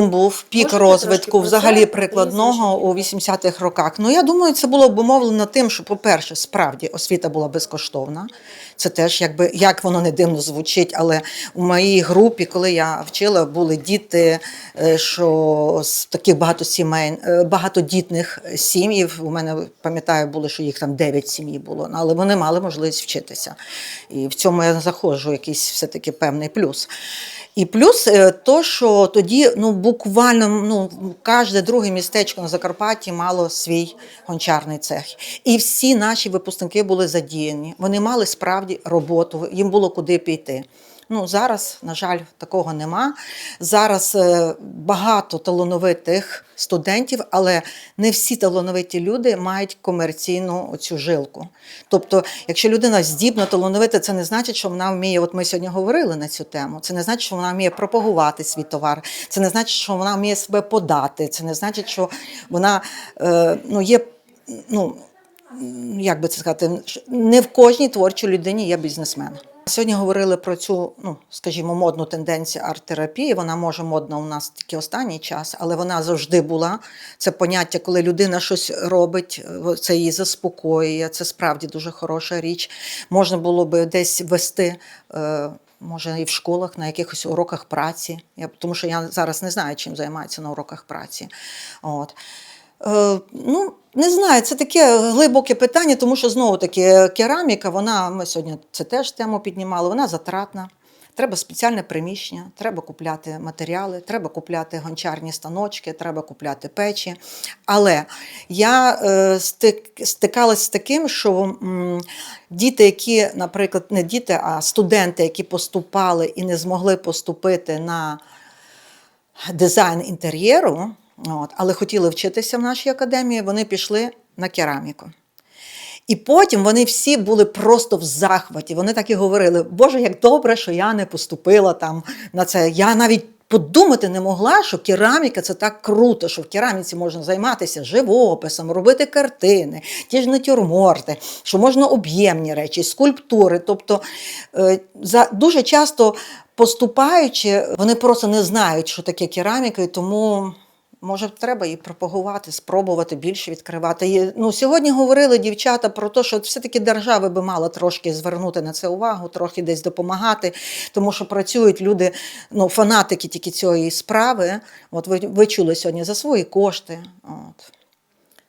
бум був, пік розвитку взагалі прикладного у 80-х роках. Ну я думаю, це було обумовлено тим, що, по-перше, справді освіта була безкоштовна. Це теж якби як воно не дивно звучить, але у моїй групі, коли я вчила, були діти, е, що з таких багато е, багатодітних сім'їв. У мене пам'ятаю, було, що їх там 9 сім'ї було, але вони мали можливість вчитися. І в цьому я заходжу якийсь все-таки певний плюс. І плюс е, то, що тоді ну, буквально ну, кожне друге містечко на Закарпатті мало свій гончарний цех. І всі наші випускники були задіяні. Вони мали справді роботу, їм було куди піти. Ну, зараз, на жаль, такого нема. Зараз е, багато талановитих студентів, але не всі талановиті люди мають комерційну цю жилку. Тобто, якщо людина здібна, талановита, це не значить, що вона вміє, от ми сьогодні говорили на цю тему, це не значить, що вона вміє пропагувати свій товар, це не значить, що вона вміє себе подати, це не значить, що вона е, ну, є. Ну, як би це сказати, не в кожній творчій людині є бізнесмен. Сьогодні говорили про цю, ну скажімо, модну тенденцію арт-терапії. Вона може модна у нас тільки останній час, але вона завжди була. Це поняття, коли людина щось робить, це її заспокоює. Це справді дуже хороша річ. Можна було би десь вести. е, Може, і в школах на якихось уроках праці, я, тому що я зараз не знаю, чим займаються на уроках праці. От. Е, ну, не знаю, це таке глибоке питання, тому що знову таки кераміка, вона, ми сьогодні це теж тему піднімали, вона затратна. Треба спеціальне приміщення, треба купляти матеріали, треба купляти гончарні станочки, треба купляти печі. Але я е, стик, стикалася з таким, що діти, які, наприклад, не діти, а студенти, які поступали і не змогли поступити на дизайн інтер'єру, от, але хотіли вчитися в нашій академії, вони пішли на кераміку. І потім вони всі були просто в захваті. Вони так і говорили: Боже, як добре, що я не поступила там на це. Я навіть подумати не могла, що кераміка це так круто, що в кераміці можна займатися живописом, робити картини, ті ж натюрморти, що можна об'ємні речі, скульптури. Тобто е, за дуже часто поступаючи, вони просто не знають, що таке кераміка, і тому. Може, треба її пропагувати, спробувати більше відкривати. Ну, сьогодні говорили дівчата про те, що все-таки держава би мала трошки звернути на це увагу, трохи десь допомагати, тому що працюють люди, ну, фанатики тільки цієї справи. От ви, ви чули сьогодні за свої кошти. От.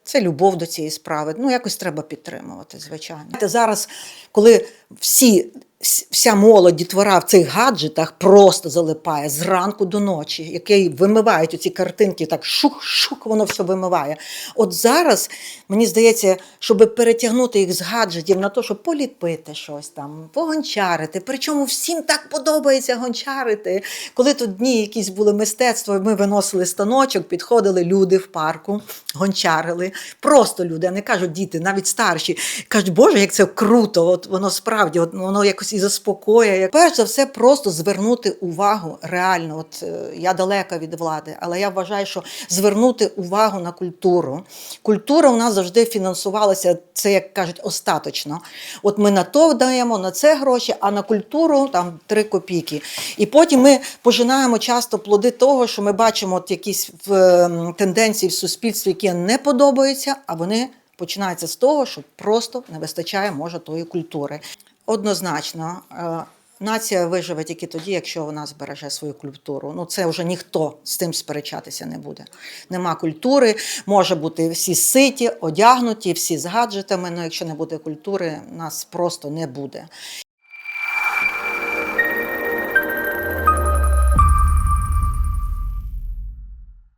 Це любов до цієї справи. Ну, якось треба підтримувати, звичайно. Зараз, коли всі, вс- вся молодь дітвора в цих гаджетах просто залипає зранку до ночі, які вимивають оці картинки, так шух-шух, воно все вимиває. От зараз, мені здається, щоб перетягнути їх з гаджетів на те, щоб поліпити щось там, погончарити. Причому всім так подобається гончарити. Коли тут дні якісь були мистецтво, ми виносили станочок, підходили люди в парку, гончарили. Просто люди, а не кажуть діти, навіть старші. Кажуть, Боже, як це круто! От воно справді, от воно якось і заспокоює. Перш за все, просто звернути увагу реально. От е, я далека від влади, але я вважаю, що звернути увагу на культуру. Культура у нас завжди фінансувалася, це як кажуть, остаточно. От ми на то даємо, на це гроші, а на культуру там три копійки. І потім ми пожинаємо часто плоди того, що ми бачимо от якісь ем, тенденції в суспільстві, які не подобаються, а вони починаються з того, що просто не вистачає може тої культури. Однозначно. е, Нація виживе тільки тоді, якщо вона збереже свою культуру. Ну це вже ніхто з тим сперечатися не буде. Нема культури, може бути всі ситі, одягнуті, всі з гаджетами. але якщо не буде культури, нас просто не буде.